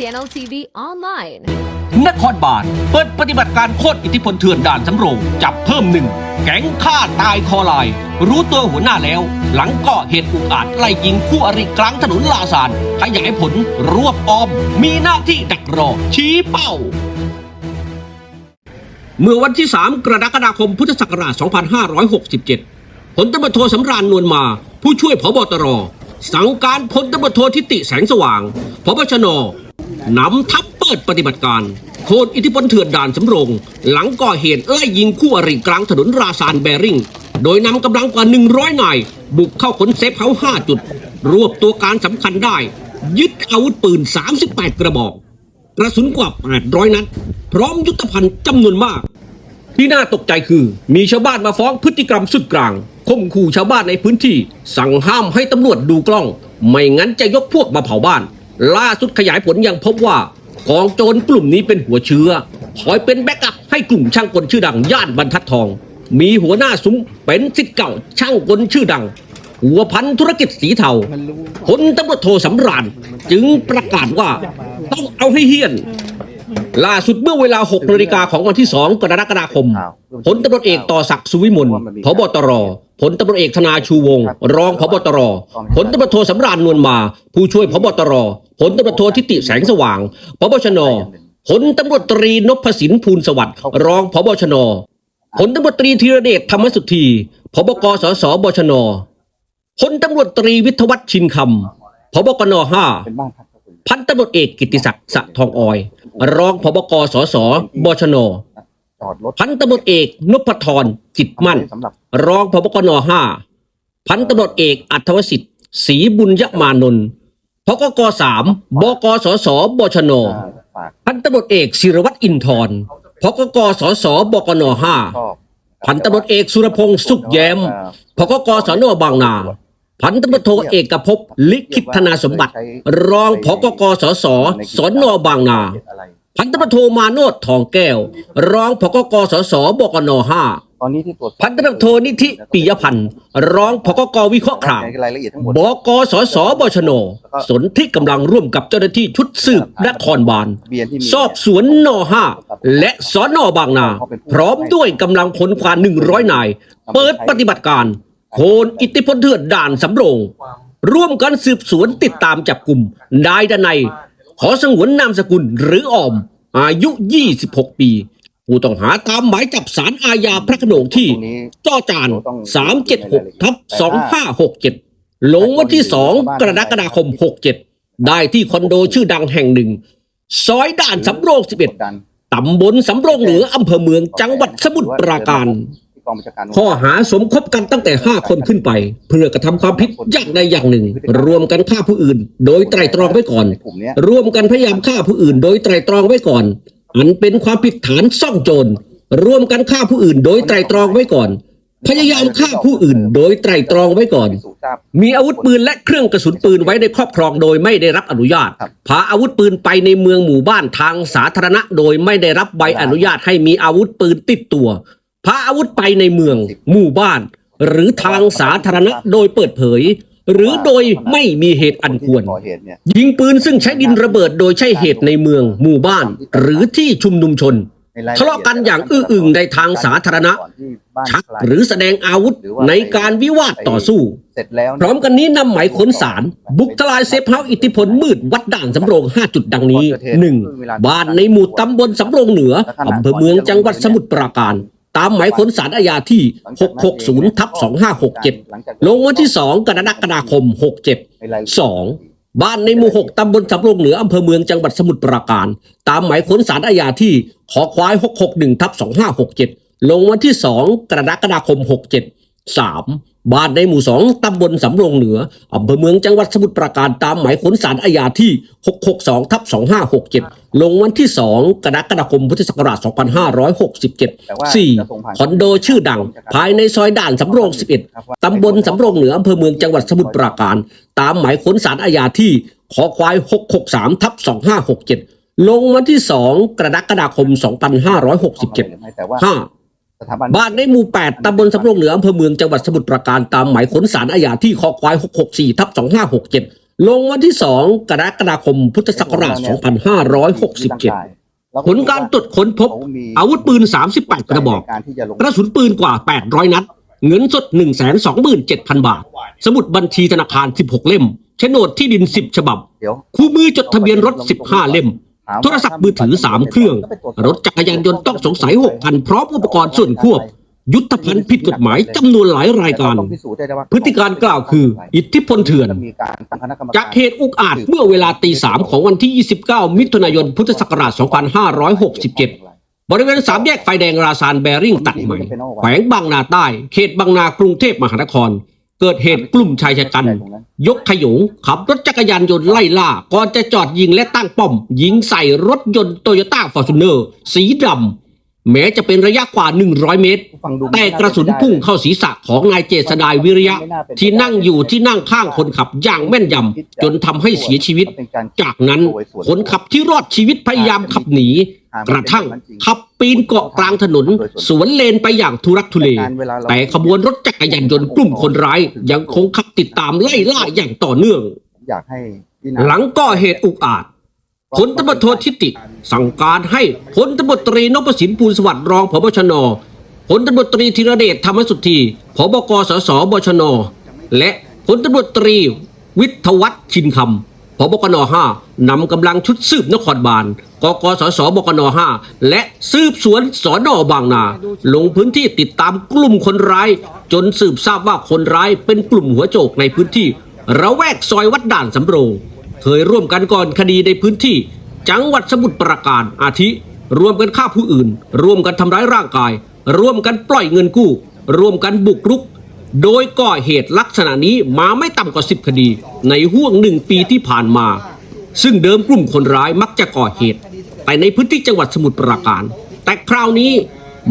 Channel TV online. นครบาลเปิดปฏิบัติการโคตรอิทธิพลเถื่อนด่านสำโรง จับเพิ่มหนึ่ง แก๊งฆ่าตายคอลาย รู้ตัวหัวหน้าแล้ว หลังก่อเหตุอุกอาจไล่ยิงคู่อริกลางถนนลาซานขยายผลรวบออม มีหน้าที่ดักรอ ชี้เป้าเมื่อวันที่ 3 กรกฎาคม พุทธศักราช 2567ผลตำรวจโทสำราญนวลมา ผู้ช่วยผบตร สั่งการพลตำรวจโททิติแสงสว่าง พบชน นำทัพเปิดปฏิบัติการโคนอิทธิพลเถื่อนด่านสำโรง หลังก่อเหตุไล่ยิงคู่อริกลางถนนราซานแบริ่ง โดยนำกำลังกว่า 100 นาย บุกเข้าขนเซฟเฮาส์5จุด รวบตัวการสำคัญได้ ยึดอาวุธปืน 38 กระบอก กระสุนกว่า 800 นัด พร้อมยุทธภัณฑ์จำนวนมาก ที่น่าตกใจคือมีชาวบ้านมาฟ้องพฤติกรรมสุดกลางข่มขู่ชาวบ้านในพื้นที่ สั่งห้ามให้ตำรวจดูกล้อง ไม่งั้นจะยกพวกมาเผาบ้าน ล่าสุดขยายผลยังพบว่ากองโจรกลุ่มนี้เป็นหัวเชื้อคอยเป็นแบ็กอัพให้กลุ่มช่างกลชื่อดังย่านบรรทัดทอง มีหัวหน้าซุ้มเป็นสิทธิ์เก่าช่างกลชื่อดัง หัวพันธุรกิจสีเทาพลตำรวจโทสำราญจึงประกาศว่าต้องเอาให้เฮี้ยน ล่าสุดเมื่อเวลา6นาฬิกาของวันที่ 2 กรกฎาคมผลตำรวจเอกต่อศักดิ์สุวิมลพบตรผลตำรวจเอกธนาชูวงศ์รองพบตรผลตำรวจโทสำราญนวลมา ผู้ช่วยพบตร ผลตำรวจโททิติแสงสว่างพบชนผลตำรวจตรีนพสินภูลสวัสดิ์รองพบชนผลตำรวจตรีธีรเดชธรรมสุทธีพบกสสบชนพลตำรวจตรีวิทวัฒชินคำพบกนห้าพันตำรวจเอกกิติศักดิ์สะทองออย รองพบกสสบชนพันตำรวจเอกนพธรจิตมั่น รองพบกนห้าพันตำรวจเอกอัธวสิทธิ์ศรีบุญยมานนท์ พกกสามบกสสบชนอ่าฝากพันตำรวจเอกศิรวัตรอินทร์พกกสสบกนห้าชอบพันตำรวจเอกสุรพงษ์สุขแย้มพกกสนบางนาพันตำรวจโทเอกภพลิขิตธนาสมบัติ รองพกกสสสนบางนาอะไรพันตำรวจโทมาโนดทองแก้ว รองพกกสสบกนห้า ตอนนี้ที่ตรวจสอบพันตำรวจโทนิธิปิยพันธ์รองพกกวิเคราะห์ข่าวในรายละเอียดทั้งหมดบกสสบชน สนที่กำลังร่วมกับเจ้าหน้าที่ชุดสืบนครบาลเบียร์ที่มีสอบสวนนห้าและสนบางนา พร้อมด้วยกำลังพลกว่า100นาย เปิดปฏิบัติการ โคนอิทธิพลเถื่อนด่านสำโรง ร่วมกันสืบสวนติดตามจับกลุ่มนายดนัยขอสงวนนามสกุลหรือออม อายุ 26 ปี ผู้ต้องหาตามหมายจับสารอาญาพระโขนงที่ตรงนี้จอจาน 376ทับ2567 ลงวันที่ 2 กรกฎาคม 67 ได้ที่คอนโดชื่อดังแห่งหนึ่ง ซอยด่านสำโรง 11 ตำบลสำโรงเหนืออำเภอเมืองจังหวัดสมุทรปราการ ข้อหาสมคบกันตั้งแต่ 5 คนขึ้นไป เพื่อกระทำความผิดอย่างใดอย่างหนึ่ง รวมกันฆ่าผู้อื่น โดยไตรตรองไว้ก่อนร่วมกันพยายามฆ่าผู้อื่น โดยไตรตรองไว้ก่อน อันเป็นความผิดฐานซ่องโจรร่วมกันฆ่าผู้อื่นโดยไตร่ตรองไว้ก่อน พยายามฆ่าผู้อื่นโดยไตร่ตรองไว้ก่อนพิสูจน์ทราบมีอาวุธปืนและเครื่องกระสุนปืนไว้ในครอบครองโดยไม่ได้รับอนุญาตครับพาอาวุธปืนไปในเมืองหมู่บ้านทางสาธารณะ โดยไม่ได้รับใบอนุญาตให้มีอาวุธปืนติดตัว พาอาวุธไปในเมือง หมู่บ้าน หรือทางสาธารณะโดยเปิดเผย หรือโดยไม่มีเหตุอันควรที่ก่อเหตุเนี่ยยิงปืนซึ่งใช้ดินระเบิดโดยใช่เหตุในเมือง หมู่บ้าน หรือที่ชุมนุมชนในรายลทะเลาะกันอย่างอื้ออึงในทางสาธารณะก่อนที่บ้านชักใคหรือแสดงอาวุธในการวิวาทต่อสู้เสร็จแล้วพร้อมกันนี้นำหมายค้นสาร บุกทลายเซฟเฮาส์อิทธิพลมืดวัดด่านสำโรง 5 จุดดังนี้ 1. บ้านในหมู่ตำบลสำโรงเหนืออำเภอเมืองจังหวัดสมุทรปราการ ตามหมายค้นสารอาญาที่ 660ทับ2567 ลงวันที่ 2 กรกฎาคม 67ในรายละเอียด 2. บ้านในหมู่ 6ตำบลสำโรงเหนืออำเภอเมืองจังหวัดสมุทรปราการ ตามหมายค้นสารอาญาที่ขอควาย 661ทับ2567 ลงวันที่ 2 กรกฎาคม 67 3. บ้านในหมู่2ตำบลสำโรงเหนืออำเภอเมืองจังหวัดสมุทรปราการตามหมายค้นสารอาญาที่ 662ทับ2567 ลงวันที่ 2 กรกฎาคมพุทธศักราชแต่ว่า2567จะส่งผ่าน 4. คอนโดชื่อดัง ภายในซอยด่านสำโรง 11 ตำบลสำโรงเหนืออำเภอเมืองจังหวัดสมุทรปราการ ตามหมายค้นสารอาญาที่ขอควาย 663ทับ2567 ลงวันที่ 2 กรกฎาคม 2567แต่ว่า 5. สถาบันบ้านในหมู่ 8ตำบลสำโรงเหนืออำเภอเมืองจังหวัดสมุทรปราการตามหมายค้นสารอาญาที่คอควาย 664ทับ2567 ลงวันที่ 2 กรกฎาคมพุทธศักราช 2567 ผลการตรวจค้นพบ อาวุธปืน 38 กระบอกการที่จะลงกระสุนปืนกว่า 800 นัด เงินสด 127,000 บาท สมุดบัญชีธนาคาร 16 เล่มโฉนดที่ดิน 10 ฉบับเดี๋ยวคู่มือจดทะเบียนรถ 15 เล่ม โทรศัพท์มือถือ 3 เครื่อง รถจักรยานยนต์ต้องสงสัย 6 คัน พร้อมอุปกรณ์ส่วนควบ ยุทธภัณฑ์ผิดกฎหมายจำนวนหลายรายการ พฤติการกล่าวคือ อิทธิพลเถื่อน จากเหตุอุกอาจเมื่อเวลาตีสามของวันที่ 29 มิถุนายน พุทธศักราช 2567 บริเวณสามแยกไฟแดงราซานแบริ่งตัดใหม่ แขวงบางนาใต้ เขตบางนากรุงเทพมหานคร เกิดเหตุกลุ่มชายชะกัน ยกขยงขับรถจักรยานยนต์ไล่ล่า ก่อนจะจอดยิงและตั้งป้อม ยิงใส่รถยนต์โตโยต้าฟอร์จูเนอร์สีดำแม้จะเป็นระยะกว่า 100 เมตร แต่กระสุนพุ่งเข้าศีรษะของนายเจษดายวิริยะ ที่นั่งอยู่ที่นั่งข้างคนขับอย่างแม่นยำจนทำให้เสียชีวิต จากนั้นคนขับที่รอดชีวิตพยายามขับหนี กระทั่งขับ ปีนเกาะกลางถนน สวนเลนไปอย่างทุรักทุเล แต่ขบวนรถจักรยานยนต์กลุ่มคนร้าย ยังคงขับติดตามไล่ล่าอย่างต่อเนื่อง อยากให้พี่หลังก่อเหตุอุกอาจพลตำรวจโททิติ สั่งการให้พลตำรวจตรีนพสินปูลสวัสดิ์รองพบชนพลตำรวจตรีธีรเดชธรรมสุทธีพบกสสบชน และพลตำรวจตรีวิทยวัฒน์ชินคำพ บกน5นำกำลังชุดสืบนครบาลกกสสบกน5และสืบสวนสอนอบางนา ลงพื้นที่ติดตามกลุ่มคนร้าย จนสืบทราบว่าคนร้ายเป็นกลุ่มหัวโจกในพื้นที่ ระแวกซอยวัดด่านสำโรง เคยร่วมกันก่อนคดีในพื้นที่ จังหวัดสมุทรปราการอาทิ ร่วมกันฆ่าผู้อื่น ร่วมกันทำร้ายร่างกาย ร่วมกันปล่อยเงินกู้ ร่วมกันบุกรุก โดยก่อเหตุลักษณะนี้มาไม่ต่ำกว่า 10 คดี ในห่วงหนึ่งปีที่ผ่านมา ซึ่งเดิมกลุ่มคนร้ายมักจะก่อเหตุแต่ในพื้นที่จังหวัดสมุทรปราการ แต่คราวนี้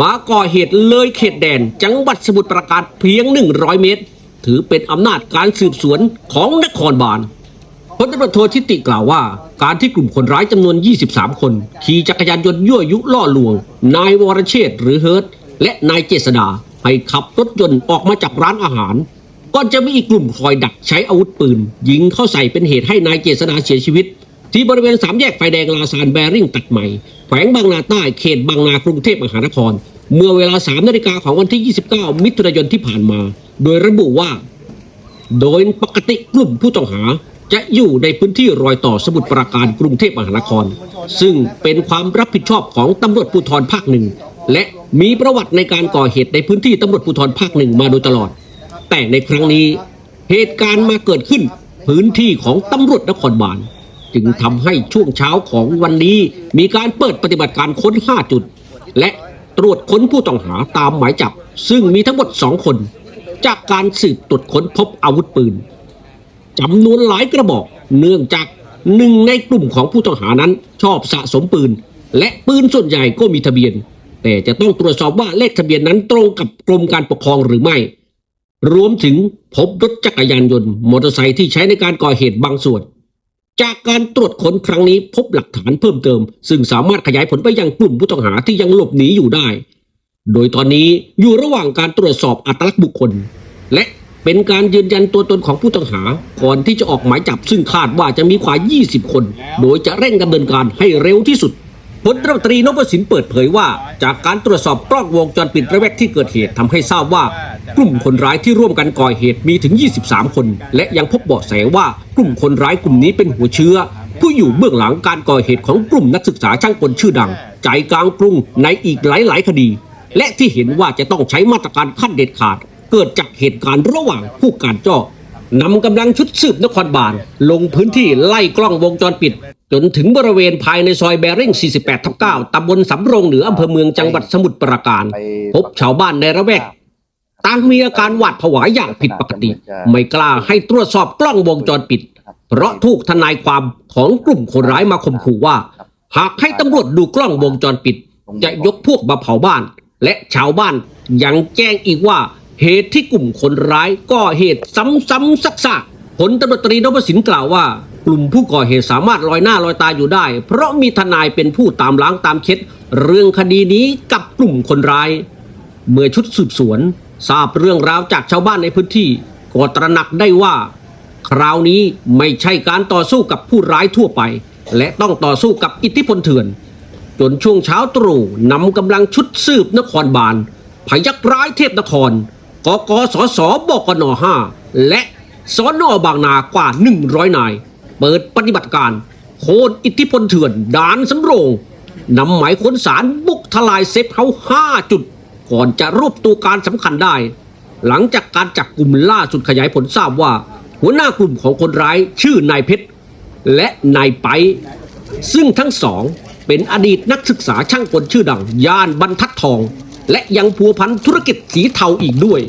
มาก่อเหตุเลยเขตแดน จังหวัดสมุทรปราการเพียง 100 เมตร ถือเป็นอำนาจการสืบสวนของนครบาลพลตำรวจโททิติกล่าวว่า การที่กลุ่มคนร้ายจำนวน 23 คน ขี่จักรยานยนต์ยั่วยุล่อลวง นายวรเชษฐ์หรือเฮิร์ตและนายเจษดา ให้ขับรถยนต์ออกมาจากร้านอาหารก่อนจะมีอีกกลุ่มคอยดักใช้อาวุธปืน ยิงเข้าใส่เป็นเหตุให้นายเจษดาเสียชีวิต ที่บริเวณสามแยกไฟแดงลาซานแบริ่งตัดใหม่แขวงบางนาใต้เขตบางนากรุงเทพมหานคร เมื่อเวลา3นาฬิกาของวันที่ 29 มิถุนายนที่ผ่านมา โดยระบุว่า โดยปกติกลุ่มผู้ต้องหาจะอยู่ในพื้นที่รอยต่อสมุทรปราการกรุงเทพมหานคร ซึ่งเป็นความรับผิดชอบของตำรวจภูธรภาคหนึ่ง และมีประวัติในการก่อเหตุในพื้นที่ตำรวจภูธรภาคหนึ่งมาโดยตลอด แต่ในครั้งนี้เหตุการณ์มาเกิดขึ้นพื้นที่ของตำรวจนครบาลจึงทำให้ช่วงเช้าของวันนี้มีการเปิดปฏิบัติการค้น 5 จุด และตรวจค้นผู้ต้องหาตามหมายจับ ซึ่งมีทั้งหมด 2 คน จากการสืบตรวจค้นพบอาวุธปืนจำนวนหลายกระบอกเนื่องจากหนึ่งในกลุ่มของผู้ต้องหานั้นชอบสะสมปืน และปืนส่วนใหญ่ก็มีทะเบียน แต่จะต้องตรวจสอบว่าเลขทะเบียนนั้นตรงกับกรมการปกครองหรือไม่ รวมถึงพบรถจักรยานยนต์มอเตอร์ไซค์ที่ใช้ในการก่อเหตุบางส่วน จากการตรวจค้นครั้งนี้พบหลักฐานเพิ่มเติม ซึ่งสามารถขยายผลไปยังกลุ่มผู้ต้องหาที่ยังหลบหนีอยู่ได้ โดยตอนนี้อยู่ระหว่างการตรวจสอบอัตลักษณ์บุคคล และเป็นการยืนยันตัวตนของผู้ต้องหา ก่อนที่จะออกหมายจับซึ่งคาดว่าจะมีกว่า 20 คน โดยจะเร่งดำเนินการให้เร็วที่สุด พลตำรวจตรีนพสินเปิดเผยว่า จากการตรวจสอบกล้องวงจรปิดระแวกที่เกิดเหตุทำให้ทราบว่า กลุ่มคนร้ายที่ร่วมกันก่อเหตุมีถึง 23 คน และยังพบเบาะแสว่ากลุ่มคนร้ายกลุ่มนี้เป็นหัวเชื้อ ผู้อยู่เบื้องหลังการก่อเหตุของกลุ่มนักศึกษาช่างกลชื่อดัง ใจกลางกรุงในอีกหลาย ๆ คดี และที่เห็นว่าจะต้องใช้มาตรการขั้นเด็ดขาด เกิดจากเหตุการณ์ระหว่างผู้การจ้อนำกำลังชุดสืบนครบาลลงพื้นที่ไล่กล้องวงจรปิด จนถึงบริเวณภายในซอยแบริ่ง 48ทับ9ตำบลสำโรงเหนืออำเภอเมืองจังหวัดสมุทรปราการ พบชาวบ้านในระแวกต่างมีอาการหวาดผวาอย่างผิดปกติ ไม่กล้าให้ตรวจสอบกล้องวงจรปิด เพราะถูกทนายความของกลุ่มคนร้ายมาข่มขู่ว่า หากให้ตำรวจดูกล้องวงจรปิด จะยกพวกมาเผาบ้าน และชาวบ้านยังแจ้งอีกว่าเหตุที่กลุ่มคนร้ายก่อเหตุซ้ำๆซักๆผลตำรวจตรีนพสินกล่าวว่า กลุ่มผู้ก่อเหตุสามารถลอยหน้าลอยตาอยู่ได้ เพราะมีทนายเป็นผู้ตามล้างตามเช็ดเรื่องคดีนี้กับกลุ่มคนร้าย เมื่อชุดสืบสวน ทราบเรื่องราวจากชาวบ้านในพื้นที่ก็ตระหนักได้ว่า คราวนี้ไม่ใช่การต่อสู้กับผู้ร้ายทั่วไป และต้องต่อสู้กับอิทธิพลเถื่อน จนช่วงเช้าตรู่นำกำลังชุดสืบนครบาลพยักร้ายเทพนครกกสสบกน5และสนบางนากว่า 100 นาย เปิดปฏิบัติการโค่นอิทธิพลเถื่อนด่านสำโรงนำหมายค้นสารบุกทลายเซฟเฮาส์5จุด ก่อนจะรวบตัวการสำคัญได้ หลังจากการจับกลุ่มล่าสุดขยายผลทราบว่า หัวหน้ากลุ่มของคนร้ายชื่อนายเพชร และนายไป ซึ่งทั้งสองเป็นอดีตนักศึกษาช่างกลชื่อดัง ย่านบรรทัดทอง และยังพัวพันธุรกิจสีเทาอีกด้วย